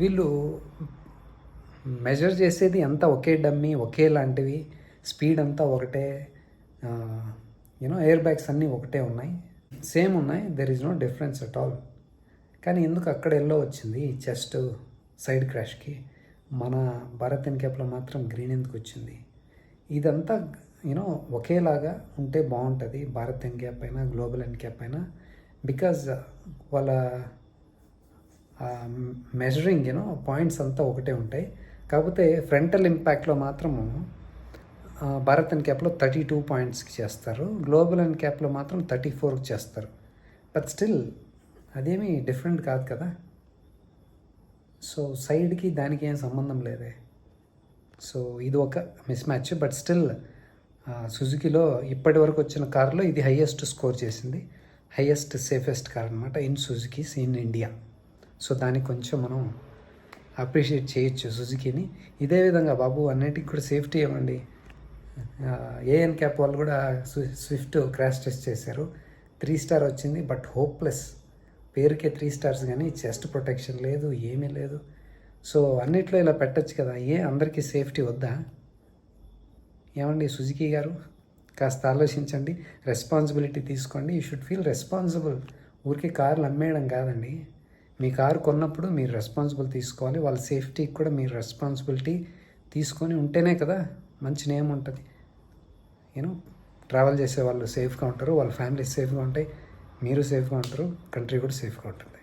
వీళ్ళు మెజర్ చేసేది అంతా ఒకే డమ్మీ ఒకేలాంటివి స్పీడ్ అంతా ఒకటే. యూనో ఎయిర్ బ్యాగ్స్ అన్నీ ఒకటే ఉన్నాయి. సేమ్ ఉన్నాయి. There is no difference at all కానీ ఎందుకు అక్కడ ఎల్లో వచ్చింది? ఈ చెస్ట్ సైడ్ క్రాష్కి మన భారత్ ఎన్క్యాప్లో మాత్రం గ్రీన్ ఎందుకు వచ్చింది? ఇదంతా యూనో ఒకేలాగా ఉంటే బాగుంటుంది. భారత్ ఎన్క్యాప్ అయినా గ్లోబల్ ఎన్క్యాప్ అయినా. బికాజ్ వాళ్ళ మెజరింగ్ యూనో పాయింట్స్ అంతా ఒకటే ఉంటాయి. కాకపోతే ఫ్రంటల్ ఇంపాక్ట్లో మాత్రము భారత్ అండ్ క్యాప్లో థర్టీ టూ పాయింట్స్కి చేస్తారు. గ్లోబల్ అండ్ క్యాప్లో మాత్రం థర్టీ ఫోర్కి చేస్తారు. బట్ స్టిల్ అదేమీ డిఫరెంట్ కాదు కదా. సో సైడ్కి దానికి ఏం సంబంధం లేదే. సో ఇది ఒక మిస్ మ్యాచ్ బట్ స్టిల్ సుజుకిలో ఇప్పటి వరకు వచ్చిన కార్లో ఇది హయ్యెస్ట్ స్కోర్ చేసింది. హయ్యెస్ట్ సేఫెస్ట్ కార్ అనమాట in Suzukis in India so దానికి కొంచెం మనం అప్రిషియేట్ చేయొచ్చు సుజుకిని. ఇదే విధంగా బాబు అన్నిటికి కూడా సేఫ్టీ ఇవ్వండి. ఏఎన్ క్యాప్ వాళ్ళు కూడా స్వి- స్విఫ్ట్ క్రాష్ టెస్ట్ చేశారు. త్రీ స్టార్ వచ్చింది బట్ హోప్లెస్ పేరుకే త్రీ స్టార్స్ కానీ చెస్ట్ ప్రొటెక్షన్ లేదు ఏమీ లేదు. సో అన్నిట్లో ఇలా పెట్టచ్చు కదా ఏ అందరికీ సేఫ్టీ వద్దా? ఏమండి సుజుకి గారు? కాస్త ఆలోచించండి. రెస్పాన్సిబిలిటీ తీసుకోండి. యూ షుడ్ ఫీల్ రెస్పాన్సిబుల్ ఊరికే కార్లు అమ్మేయడం కాదండి. మీ కారు కొన్నప్పుడు మీరు రెస్పాన్సిబుల్ తీసుకోవాలి. వాళ్ళ సేఫ్టీకి కూడా మీరు రెస్పాన్సిబిలిటీ తీసుకొని ఉంటేనే కదా మంచి నేమ్ ఉంటుంది. యూనో ట్రావెల్ చేసే వాళ్ళు సేఫ్గా ఉంటారు. వాళ్ళ ఫ్యామిలీ సేఫ్గా ఉంటాయి. మీరు సేఫ్గా ఉంటారు. కంట్రీ కూడా సేఫ్గా ఉంటుంది.